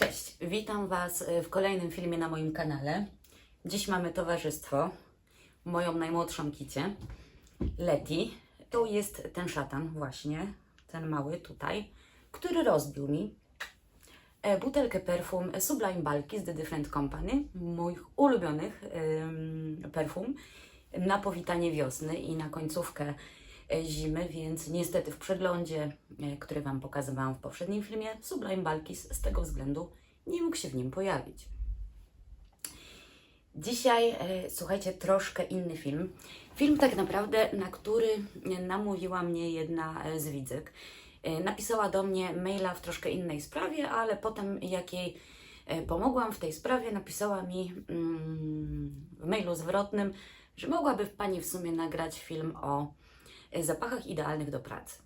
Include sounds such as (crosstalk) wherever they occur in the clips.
Cześć, witam Was e, w kolejnym filmie na moim kanale. Dziś mamy towarzystwo, moją najmłodszą kicie, Leti. To jest ten szatan właśnie, ten mały tutaj, który rozbił mi e, butelkę perfum Sublime Balki z The Different Company, moich ulubionych perfum na powitanie wiosny i na końcówkę zimy, więc niestety w przeglądzie, e, który Wam pokazywałam w poprzednim filmie, Sublime Balkis z tego względu nie mógł się w nim pojawić. Dzisiaj, e, słuchajcie, troszkę inny film. Film tak naprawdę, na który e, namówiła mnie jedna e, z widzek. E, Napisała do mnie maila w troszkę innej sprawie, ale potem jak jej e, pomogłam w tej sprawie, napisała mi mm, w mailu zwrotnym, że mogłaby Pani w sumie nagrać film o e, zapachach idealnych do pracy.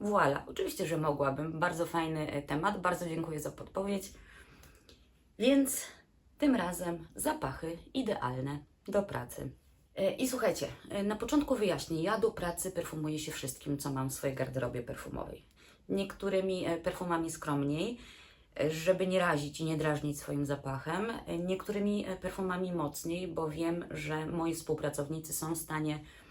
Voila, oczywiście, że mogłabym. Bardzo fajny e, temat, bardzo dziękuję za podpowiedź. Więc tym razem zapachy idealne do pracy. E, I słuchajcie, e, na początku wyjaśnię, ja do pracy perfumuję się wszystkim, co mam w swojej garderobie perfumowej. Niektórymi e, perfumami skromniej, e, żeby nie razić i nie drażnić swoim zapachem. E, Niektórymi e, perfumami mocniej, bo wiem, że moi współpracownicy są w stanie e,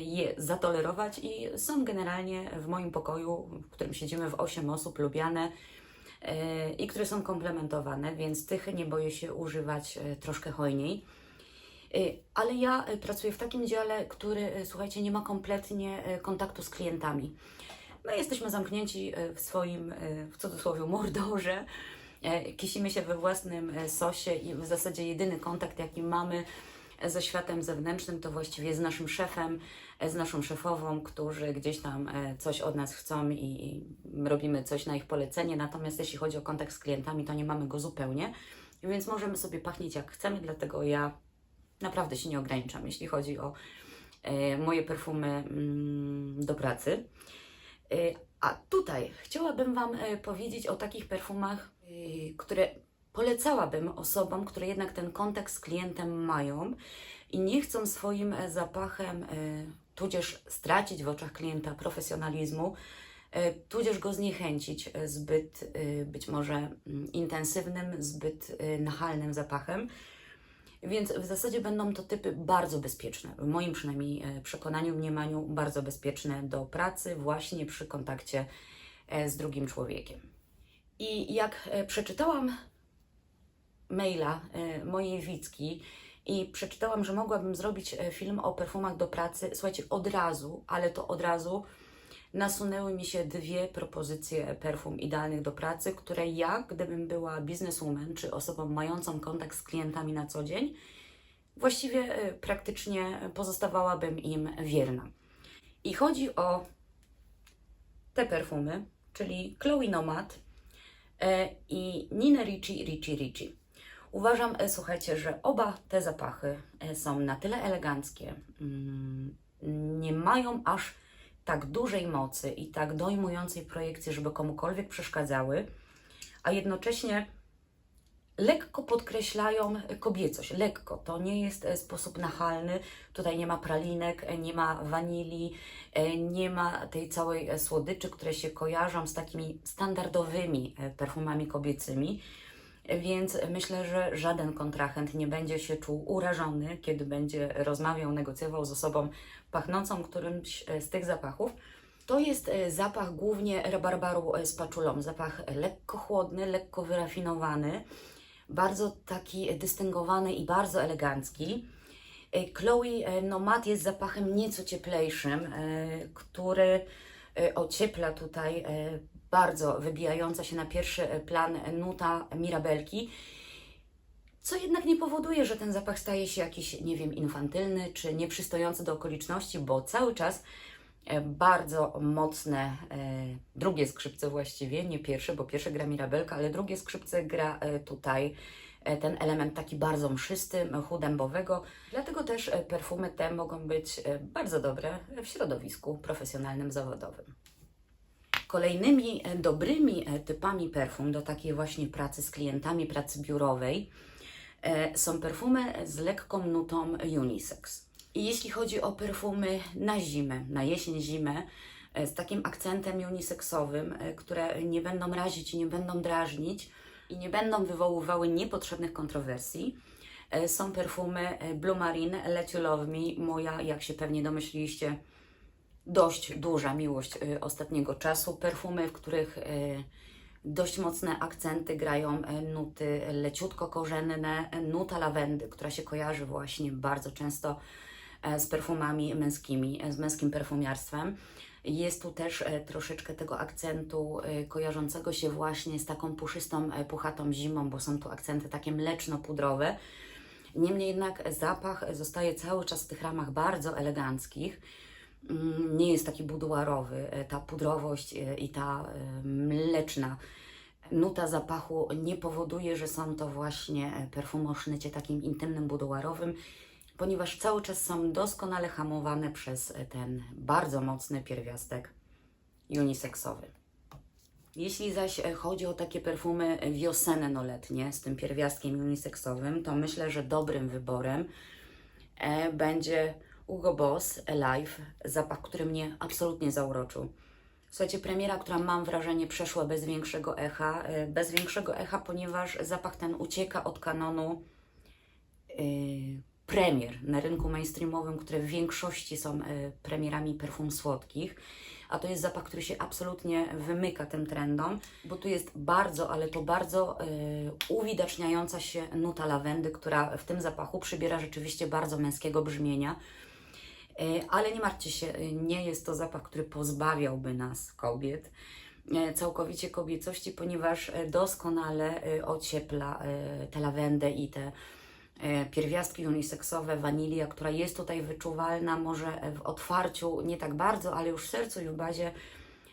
je zatolerować i są generalnie w moim pokoju, w którym siedzimy w 8 osób, lubiane e, i które są komplementowane, więc tych nie boję się używać e, troszkę hojniej. E, Ale ja e, pracuję w takim dziale, który, e, słuchajcie, nie ma kompletnie e, kontaktu z klientami. My jesteśmy zamknięci e, w swoim, e, w cudzysłowie, mordorze. E, Kisimy się we własnym e, sosie i w zasadzie jedyny kontakt, jaki mamy e, ze światem zewnętrznym, to właściwie z naszym szefem, z naszą szefową, którzy gdzieś tam e, coś od nas chcą i, robimy coś na ich polecenie. Natomiast jeśli chodzi o kontakt z klientami, to nie mamy go zupełnie, więc możemy sobie pachnieć jak chcemy, dlatego ja naprawdę się nie ograniczam, jeśli chodzi o e, moje perfumy mm, do pracy. E, A tutaj chciałabym Wam powiedzieć o takich perfumach, które polecałabym osobom, które jednak ten kontakt z klientem mają i nie chcą swoim e, zapachem, e, tudzież stracić w oczach klienta profesjonalizmu, e, tudzież go zniechęcić zbyt być może mm, intensywnym, zbyt nachalnym zapachem. Więc w zasadzie będą to typy bardzo bezpieczne, w moim przynajmniej przekonaniu, mniemaniu, bardzo bezpieczne do pracy, właśnie przy kontakcie z drugim człowiekiem. I jak przeczytałam maila e, mojej Wicki i przeczytałam, że mogłabym zrobić e, film o perfumach do pracy, słuchajcie, od razu, ale to od razu nasunęły mi się dwie propozycje perfum idealnych do pracy, które ja, gdybym była bizneswoman czy osobą mającą kontakt z klientami na co dzień, właściwie e, praktycznie pozostawałabym im wierna. I chodzi o te perfumy, czyli Chloe Nomad i Nina Ricci Ricci Ricci. Uważam, e, słuchajcie, że oba te zapachy e, są na tyle eleganckie, mm, nie mają aż tak dużej mocy i tak dojmującej projekcji, żeby komukolwiek przeszkadzały, a jednocześnie lekko podkreślają kobiecość. Lekko. To nie jest e, sposób nachalny. Tutaj nie ma pralinek, nie ma wanilii, nie ma tej całej słodyczy, które się kojarzą z takimi standardowymi perfumami kobiecymi. Więc myślę, że żaden kontrahent nie będzie się czuł urażony, kiedy będzie rozmawiał, negocjował z osobą pachnącą którymś e, z tych zapachów. To jest e, zapach głównie rabarbaru e, z paczulą. Zapach lekko chłodny, lekko wyrafinowany, bardzo taki dystyngowany i bardzo elegancki. Chloe Nomad jest zapachem nieco cieplejszym, który ociepla tutaj e, bardzo wybijająca się na pierwszy e, plan nuta mirabelki, co jednak nie powoduje, że ten zapach staje się jakiś, nie wiem, infantylny czy nieprzystojący do okoliczności, bo cały czas e, bardzo mocne e, drugie skrzypce właściwie, nie pierwsze, bo pierwsze gra mirabelka, ale drugie skrzypce gra e, tutaj e, ten element taki bardzo mszysty, mchu dębowego. Dlatego też e, perfumy te mogą być e, bardzo dobre w środowisku profesjonalnym, zawodowym. Kolejnymi e, dobrymi e, typami perfum do takiej właśnie pracy z klientami, pracy biurowej e. I e, e, nie będą wywoływały niepotrzebnych kontrowersji. E, Są perfumy e, Blue Marine, Let You Love Me, moja, jak się pewnie domyśliliście, dość duża miłość y, ostatniego czasu. Perfumy, w których dość mocne akcenty grają nuty leciutko korzenne, nuta lawendy, która się kojarzy właśnie bardzo często e, z perfumami męskimi, e, z męskim perfumiarstwem. Jest tu też e, troszeczkę tego akcentu e, kojarzącego się właśnie z taką puszystą, e, puchatą zimą, bo są tu akcenty takie mleczno-pudrowe. Niemniej jednak zapach zostaje cały czas w tych ramach bardzo eleganckich. Mm, Nie jest taki buduarowy. Ta pudrowość i ta mleczna nuta zapachu nie powoduje, że są to właśnie perfumy o sznycie takim intymnym, buduarowym, ponieważ cały czas są doskonale hamowane przez e, ten bardzo mocny pierwiastek uniseksowy. Jeśli zaś e, chodzi o takie perfumy wiosenno-letnie z tym pierwiastkiem uniseksowym, to myślę, że dobrym wyborem e, będzie Hugo Boss Alive, zapach, który mnie absolutnie zauroczył. Słuchajcie, premiera, która mam wrażenie przeszła bez większego echa, bez większego echa, ponieważ zapach ten ucieka od kanonu e, premier na rynku mainstreamowym, które w większości są e, premierami perfum słodkich, a to jest zapach, który się absolutnie wymyka tym trendom, bo tu jest bardzo, ale to bardzo e, uwidaczniająca się nuta lawendy, która w tym zapachu przybiera rzeczywiście bardzo męskiego brzmienia. E, Ale nie martwcie się, nie jest to zapach, który pozbawiałby nas kobiet całkowicie kobiecości, ponieważ doskonale ociepla tę lawendę i te pierwiastki uniseksowe, wanilia, która jest tutaj wyczuwalna, może e, w otwarciu nie tak bardzo, ale już w sercu i w bazie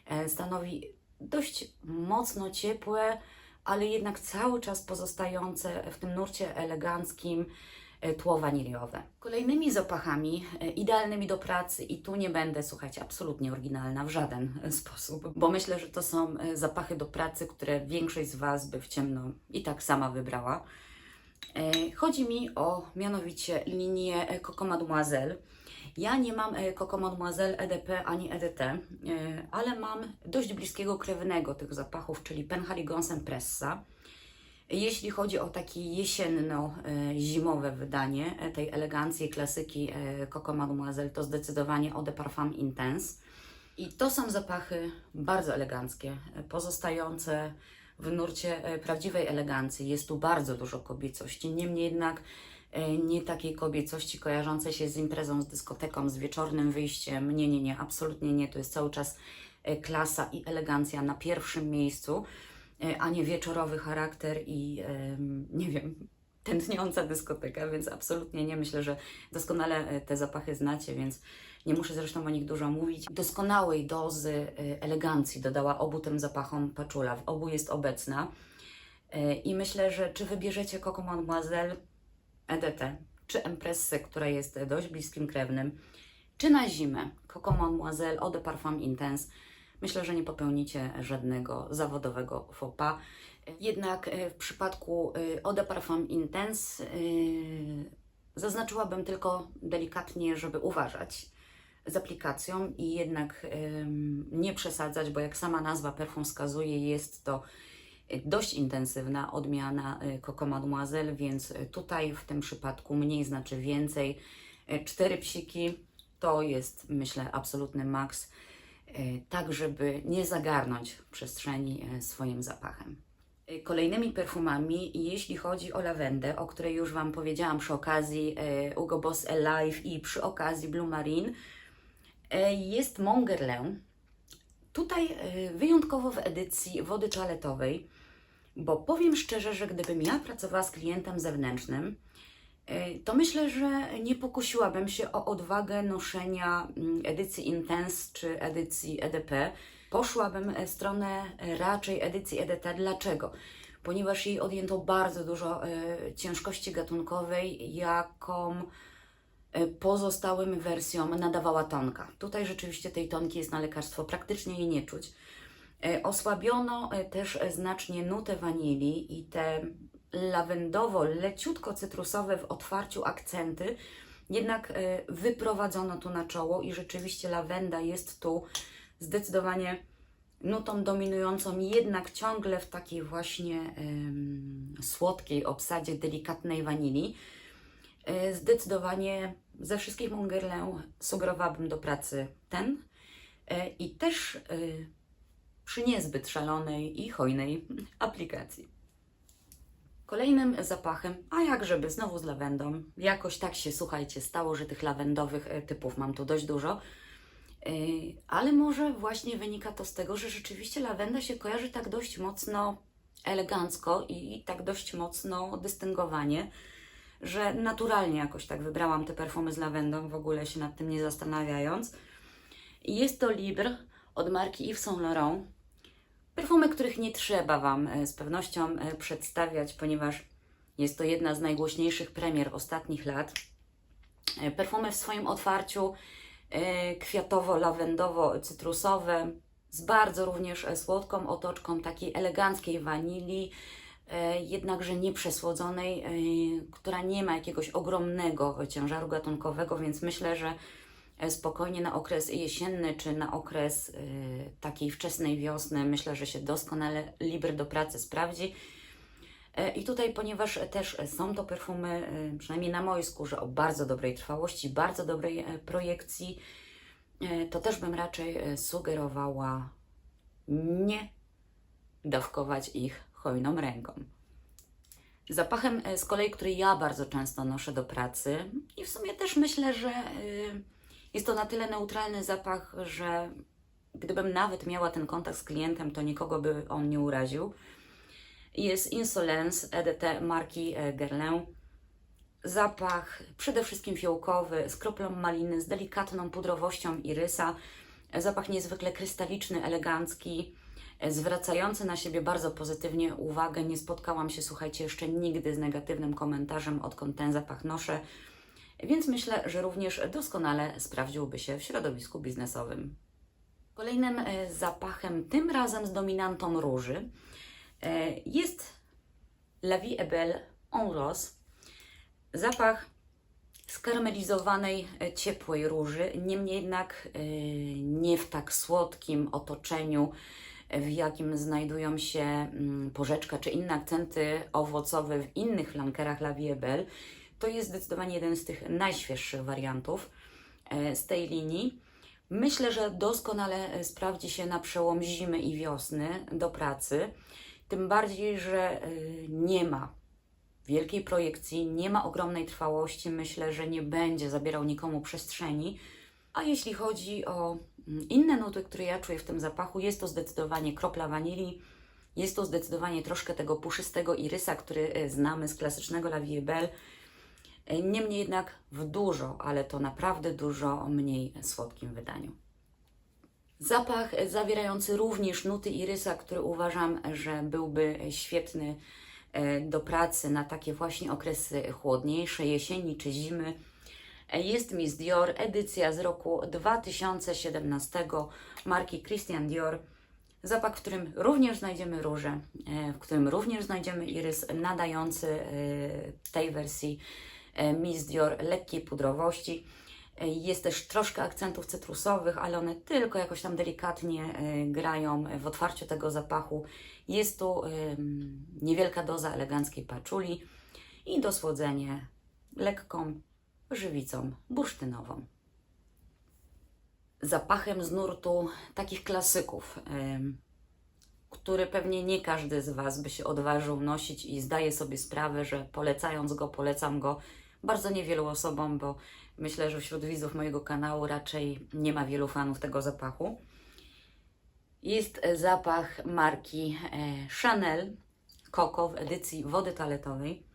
e, stanowi dość mocno ciepłe, ale jednak cały czas pozostające w tym nurcie eleganckim e, tło waniliowe. Kolejnymi zapachami e, idealnymi do pracy i tu nie będę, słuchajcie, absolutnie oryginalna w żaden e, (laughs) sposób, bo myślę, że to są e, zapachy do pracy, które większość z Was by w ciemno i tak sama wybrała. E, Chodzi mi o mianowicie linię Coco Mademoiselle. Ja nie mam e, Coco Mademoiselle EDP ani EDT, e, ale mam dość bliskiego krewnego tych zapachów, czyli Penhaligonsen Pressa. Jeśli chodzi o takie jesienno-zimowe wydanie tej elegancji, klasyki Coco Mademoiselle, to zdecydowanie Eau de Parfum Intense. I to są zapachy bardzo eleganckie, pozostające w nurcie e, prawdziwej elegancji. Jest tu bardzo dużo kobiecości, niemniej jednak e, nie takiej kobiecości kojarzącej się z imprezą, z dyskoteką, z wieczornym wyjściem. Nie, nie, nie, absolutnie nie. To jest cały czas e, klasa i elegancja na pierwszym miejscu, a nie wieczorowy charakter i nie wiem, tętniąca dyskoteka, więc absolutnie nie. Myślę, że doskonale te zapachy znacie, więc nie muszę zresztą o nich dużo mówić. Doskonałej dozy e, elegancji dodała obu tym zapachom paczula. W obu jest obecna. E, I myślę, że czy wybierzecie Coco Mademoiselle EDT, czy Empressę, która jest dość bliskim krewnym, czy na zimę Coco Mademoiselle Eau de Parfum Intense, myślę, że nie popełnicie żadnego zawodowego faux pas. Jednak e, w przypadku Eau de Parfum Intense zaznaczyłabym tylko delikatnie, żeby uważać z aplikacją i jednak nie przesadzać, bo jak sama nazwa perfum wskazuje, jest to e, dość intensywna odmiana e, Coco Mademoiselle, więc e, tutaj w tym przypadku mniej znaczy więcej. Cztery psiki to jest, myślę, absolutny maks, tak żeby nie zagarnąć przestrzeni swoim zapachem. Kolejnymi perfumami, jeśli chodzi o lawendę, o której już Wam powiedziałam przy okazji Hugo Boss Alive i przy okazji Blue Marine, jest Mongerlin. Tutaj e, wyjątkowo w edycji wody toaletowej, bo powiem szczerze, że gdybym ja pracowała z klientem zewnętrznym, e, to myślę, że nie pokusiłabym się o odwagę noszenia mm, edycji Intense czy edycji EDP. Poszłabym w stronę e, raczej edycji EDT. Dlaczego? Ponieważ jej odjęto bardzo dużo e, ciężkości gatunkowej, jaką e, pozostałym wersjom nadawała tonka. Tutaj rzeczywiście tej tonki jest na lekarstwo praktycznie jej nie czuć. E, Osłabiono e, też e, znacznie nutę wanilii i te lawendowo-leciutko-cytrusowe w otwarciu akcenty, jednak e, wyprowadzono tu na czoło i rzeczywiście lawenda jest tu zdecydowanie nutą dominującą jednak ciągle w takiej właśnie słodkiej obsadzie delikatnej wanilii. E, Zdecydowanie ze wszystkich Mongerlę sugerowałabym do pracy ten e, i też e, przy niezbyt szalonej i hojnej aplikacji. Kolejnym zapachem, a jak żeby znowu z lawendą, jakoś tak się, słuchajcie, stało, że tych lawendowych e, typów mam tu dość dużo, ale może właśnie wynika to z tego, że rzeczywiście lawenda się kojarzy tak dość mocno elegancko i tak dość mocno dystyngowanie, że naturalnie jakoś tak wybrałam te perfumy z lawendą, w ogóle się nad tym nie zastanawiając. Jest to Libre od marki Yves Saint Laurent. Perfumy, których nie trzeba Wam e, z pewnością e, przedstawiać, ponieważ jest to jedna z najgłośniejszych premier ostatnich lat. E, Perfumy w swoim otwarciu kwiatowo-lawendowo-cytrusowe, z bardzo również słodką otoczką takiej eleganckiej wanilii, jednakże nieprzesłodzonej, e, która nie ma jakiegoś ogromnego ciężaru gatunkowego, więc myślę, że e, spokojnie na okres jesienny czy na okres e, takiej wczesnej wiosny, myślę, że się doskonale Libre do pracy sprawdzi. E, I tutaj, ponieważ też są to perfumy, e, przynajmniej na mojej skórze, o bardzo dobrej trwałości, bardzo dobrej e, projekcji, e, to też bym raczej e, sugerowała nie dawkować ich hojną ręką. Zapachem e, z kolei, który ja bardzo często noszę do pracy i w sumie też myślę, że e, jest to na tyle neutralny zapach, że gdybym nawet miała ten kontakt z klientem, to nikogo by on nie uraził. Jest Insolence EDT marki e, Guerlain. Zapach przede wszystkim fiołkowy, z kroplą maliny, z delikatną pudrowością irysa. Zapach niezwykle krystaliczny, elegancki, zwracający na siebie bardzo pozytywnie uwagę. Nie spotkałam się, słuchajcie, jeszcze nigdy z negatywnym komentarzem, odkąd ten zapach noszę, więc myślę, że również doskonale sprawdziłby się w środowisku biznesowym. Kolejnym e, zapachem, tym razem z dominantą róży, e, jest La Vie est Belle en Rose. Zapach skarmelizowanej, e, ciepłej róży, niemniej jednak nie w tak słodkim otoczeniu, w jakim znajdują się mm, porzeczka czy inne akcenty owocowe w innych flankerach La. To jest zdecydowanie jeden z tych najświeższych wariantów e, z tej linii. Myślę, że doskonale e, sprawdzi się na przełom zimy i wiosny do pracy. Tym bardziej, że y, nie ma wielkiej projekcji, nie ma ogromnej trwałości. Myślę, że nie będzie zabierał nikomu przestrzeni. A jeśli chodzi o inne nuty, które ja czuję w tym zapachu, jest to zdecydowanie kropla wanilii. Jest to zdecydowanie troszkę tego puszystego irysa, który y, znamy z klasycznego La Vie Belle. Y, Niemniej jednak w dużo, ale to naprawdę dużo mniej słodkim wydaniu. Zapach zawierający również nuty irysa, który uważam, że byłby świetny e, do pracy na takie właśnie okresy chłodniejsze, jesieni czy zimy. Jest Miss Dior, edycja z roku 2017 marki Christian Dior. Zapach, w którym również znajdziemy róże, e, w którym również znajdziemy irys nadający e, tej wersji e, Miss Dior lekkiej pudrowości. Jest też troszkę akcentów cytrusowych, ale one tylko jakoś tam delikatnie grają w otwarciu tego zapachu. Jest tu niewielka doza eleganckiej paczuli i dosłodzenie lekką żywicą bursztynową. Zapachem z nurtu takich klasyków, który pewnie nie każdy z Was by się odważył nosić i zdaje sobie sprawę, że polecając go, polecam go bardzo niewielu osobom, bo myślę, że wśród widzów mojego kanału raczej nie ma wielu fanów tego zapachu. Jest zapach marki e, Chanel Coco w edycji wody toaletowej.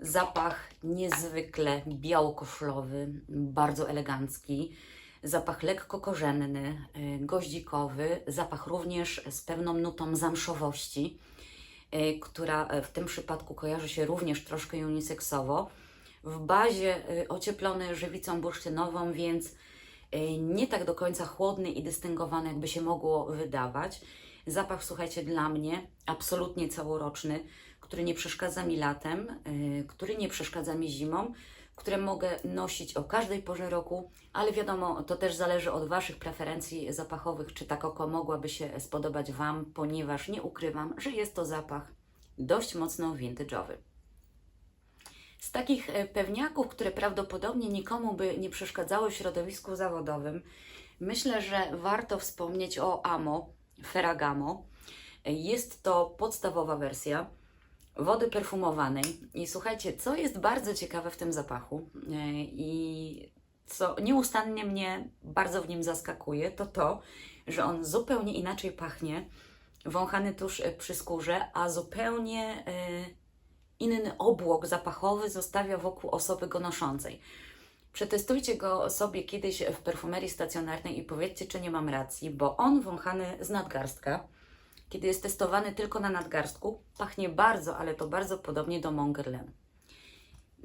Zapach niezwykle białokoszlowy, bardzo elegancki. Zapach lekko korzenny, e, goździkowy. Zapach również z pewną nutą zamszowości, e, która e, w tym przypadku kojarzy się również troszkę uniseksowo. W bazie ocieplony żywicą bursztynową, więc nie tak do końca chłodny i dystyngowany, jakby się mogło wydawać. Zapach, słuchajcie, dla mnie absolutnie całoroczny, który nie przeszkadza mi latem, e, który nie przeszkadza mi zimą, które mogę nosić o każdej porze roku, ale wiadomo, to też zależy od Waszych preferencji zapachowych, czy ta koko mogłaby się spodobać Wam, ponieważ nie ukrywam, że jest to zapach dość mocno vintage'owy. Z takich e, pewniaków, które prawdopodobnie nikomu by nie przeszkadzały w środowisku zawodowym, myślę, że warto wspomnieć o Amo Ferragamo. Jest to podstawowa wersja wody perfumowanej. I słuchajcie, co jest bardzo ciekawe w tym zapachu e, i co nieustannie mnie bardzo w nim zaskakuje, to to, że on zupełnie inaczej pachnie, wąchany tuż e, przy skórze, a zupełnie e, inny obłok zapachowy zostawia wokół osoby go noszącej. Przetestujcie go sobie kiedyś w perfumerii stacjonarnej i powiedzcie, czy nie mam racji, bo on wąchany z nadgarstka, kiedy jest testowany tylko na nadgarstku, pachnie bardzo, ale to bardzo podobnie do Mongerlen.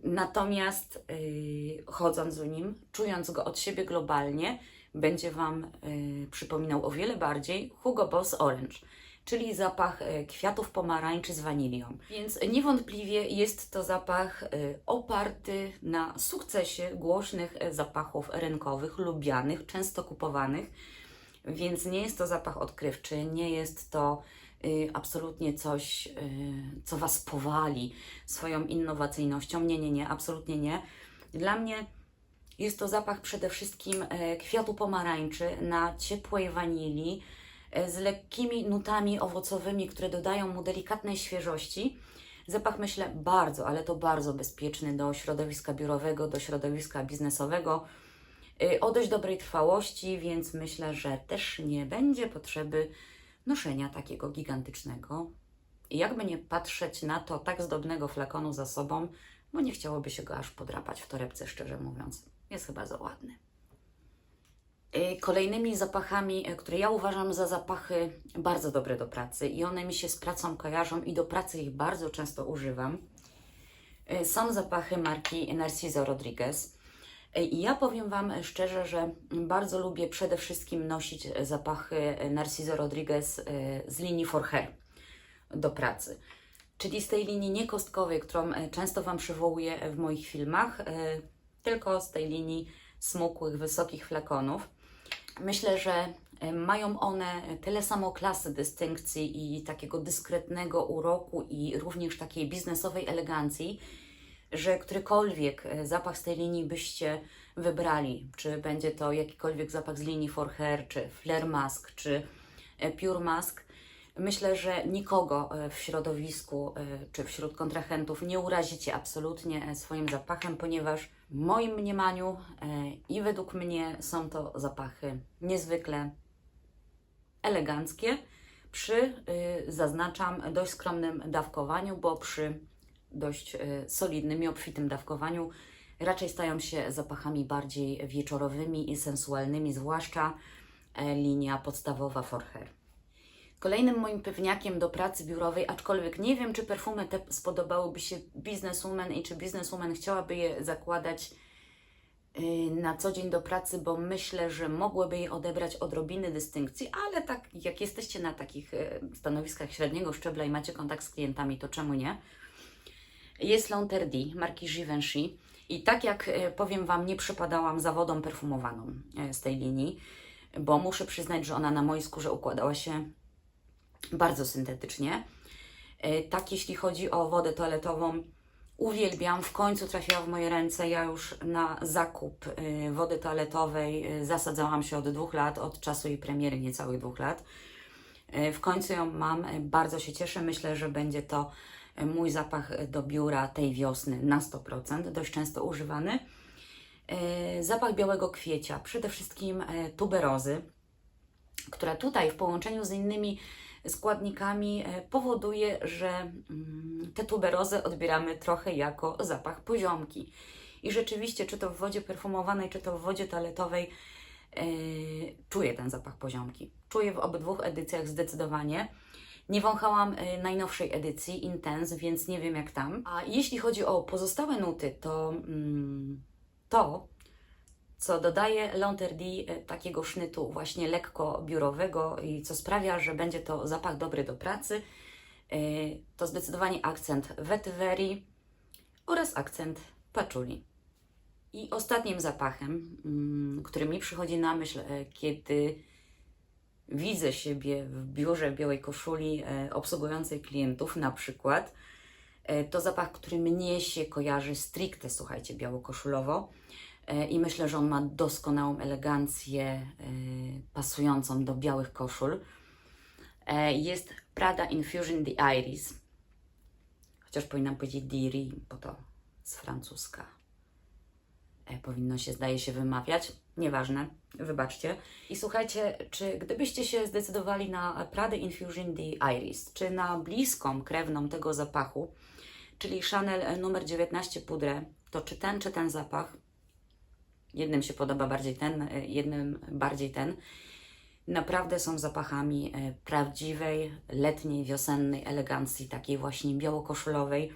Natomiast yy, chodząc w nim, czując go od siebie globalnie, będzie Wam yy, przypominał o wiele bardziej Hugo Boss Orange, czyli zapach yy, kwiatów pomarańczy z wanilią. Więc niewątpliwie jest to zapach yy, oparty na sukcesie głośnych yy, zapachów rynkowych, lubianych, często kupowanych. Więc nie jest to zapach odkrywczy, nie jest to y, absolutnie coś, y, co Was powali swoją innowacyjnością. Nie, nie, nie, absolutnie nie. Dla mnie jest to zapach przede wszystkim e, kwiatu pomarańczy na ciepłej wanilii e, z lekkimi nutami owocowymi, które dodają mu delikatnej świeżości. Zapach myślę bardzo, ale to bardzo bezpieczny do środowiska biurowego, do środowiska biznesowego y, o dość dobrej trwałości, więc myślę, że też nie będzie potrzeby noszenia takiego gigantycznego. I jakby nie patrzeć na to tak zdobnego flakonu za sobą, bo nie chciałoby się go aż podrapać w torebce, szczerze mówiąc. Jest chyba za ładny. Y, Kolejnymi zapachami, y, które ja uważam za zapachy bardzo dobre do pracy i one mi się z pracą kojarzą i do pracy ich bardzo często używam, y, są zapachy marki Narciso Rodriguez. I ja powiem Wam szczerze, że bardzo lubię przede wszystkim nosić zapachy Narciso Rodriguez z linii For Hair do pracy. Czyli z tej linii niekostkowej, którą często Wam przywołuję w moich filmach, tylko z tej linii smukłych, wysokich flakonów. Myślę, że y, mają one tyle samo klasy dystynkcji i takiego dyskretnego uroku i również takiej biznesowej elegancji, że którykolwiek e, zapach z tej linii byście wybrali, czy będzie to jakikolwiek zapach z linii For Hair, czy Flare Mask, czy e, Pure Mask, myślę, że nikogo e, w środowisku e, czy wśród kontrahentów nie urazicie absolutnie e, swoim zapachem, ponieważ w moim mniemaniu i według mnie są to zapachy niezwykle eleganckie przy, zaznaczam, dość skromnym dawkowaniu, bo przy dość solidnym i obfitym dawkowaniu raczej stają się zapachami bardziej wieczorowymi i sensualnymi, zwłaszcza linia podstawowa For. Kolejnym moim pewniakiem do pracy biurowej, aczkolwiek nie wiem, czy perfumy te spodobałyby się bizneswoman i czy bizneswoman chciałaby je zakładać y, na co dzień do pracy, bo myślę, że mogłyby jej odebrać odrobiny dystynkcji, ale tak jak jesteście na takich y, stanowiskach średniego szczebla i macie kontakt z klientami, to czemu nie? Jest Lanterdi marki Givenchy i tak jak e, powiem Wam, nie przypadałam zawodom perfumowaną z tej linii, bo muszę przyznać, że ona na mojej skórze układała się bardzo syntetycznie. E, Tak jeśli chodzi o wodę toaletową, uwielbiam, w końcu trafiła w moje ręce. Ja już na zakup e, wody toaletowej e, zasadzałam się od dwóch lat, od czasu jej premiery, niecałych dwóch lat. W końcu ją mam, bardzo się cieszę. Myślę, że będzie to mój zapach do biura tej wiosny na 100%, dość często używany. Zapach białego kwiecia, przede wszystkim tuberozy, która tutaj w połączeniu z innymi składnikami e, powoduje, że mm, te tuberozy odbieramy trochę jako zapach poziomki. I rzeczywiście, czy to w wodzie perfumowanej, czy to w wodzie toaletowej, e, czuję ten zapach poziomki. Czuję w obydwu edycjach zdecydowanie. Nie wąchałam e, najnowszej edycji Intense, więc nie wiem jak tam. A jeśli chodzi o pozostałe nuty, to mm, to, co dodaje Lanterdi e, takiego sznytu właśnie lekko biurowego i co sprawia, że będzie to zapach dobry do pracy, e, to zdecydowanie akcent vetiverii oraz akcent patchouli. I ostatnim zapachem, mm, który mi przychodzi na myśl, e, kiedy widzę siebie w biurze białej koszuli obsługującej klientów na przykład, to zapach, który mnie się kojarzy stricte, słuchajcie, białokoszulowo. E, I myślę, że on ma doskonałą elegancję e, pasującą do białych koszul. E, Jest Prada Infusion The Iris. Chociaż powinnam powiedzieć Diri, bo to z francuska. E, Powinno się, zdaje się, wymawiać. Nieważne, wybaczcie. I słuchajcie, czy gdybyście się zdecydowali na Prada Infusion The Iris, czy na bliską, krewną tego zapachu, czyli Chanel e, numer 19 pudrę, to czy ten, czy ten zapach, jednym się podoba bardziej ten, e, jednym bardziej ten, naprawdę są zapachami e, prawdziwej, letniej, wiosennej elegancji, takiej właśnie białokoszulowej.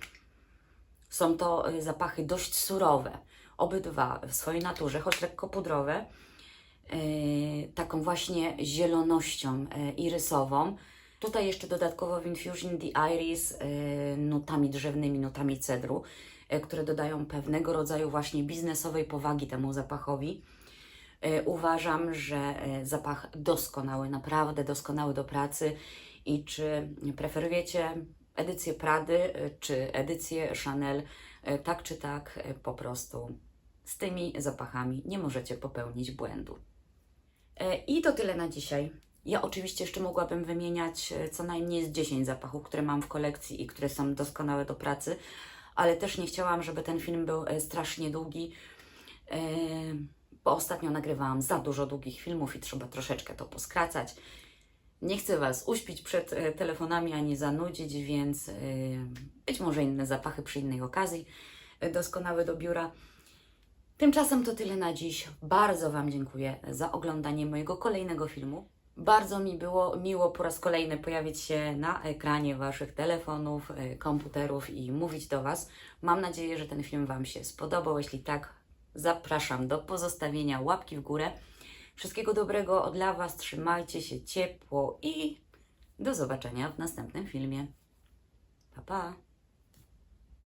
Są to e, zapachy dość surowe, obydwa w swojej naturze, choć lekko pudrowe, taką właśnie zielonością irysową. Tutaj jeszcze dodatkowo w Infusion The Iris nutami drzewnymi, nutami cedru, które dodają pewnego rodzaju właśnie biznesowej powagi temu zapachowi. E, Uważam, że e, zapach doskonały, naprawdę doskonały do pracy. I czy preferujecie edycję Prady, e, czy edycję Chanel, e, tak czy tak, e, po prostu z tymi zapachami nie możecie popełnić błędu. E, I to tyle na dzisiaj. Ja oczywiście jeszcze mogłabym wymieniać e, co najmniej z 10 zapachów, które mam w kolekcji i które są doskonałe do pracy, ale też nie chciałam, żeby ten film był e, strasznie długi, e, bo ostatnio nagrywałam za dużo długich filmów i trzeba troszeczkę to poskracać. Nie chcę Was uśpić przed e, telefonami ani zanudzić, więc być może inne zapachy przy innej okazji, doskonałe do biura. Tymczasem to tyle na dziś. Bardzo Wam dziękuję za oglądanie mojego kolejnego filmu. Bardzo mi było miło po raz kolejny pojawić się na ekranie Waszych telefonów, e, komputerów i mówić do Was. Mam nadzieję, że ten film Wam się spodobał. Jeśli tak, zapraszam do pozostawienia łapki w górę. Wszystkiego dobrego dla Was, trzymajcie się ciepło i do zobaczenia w następnym filmie. Pa, pa!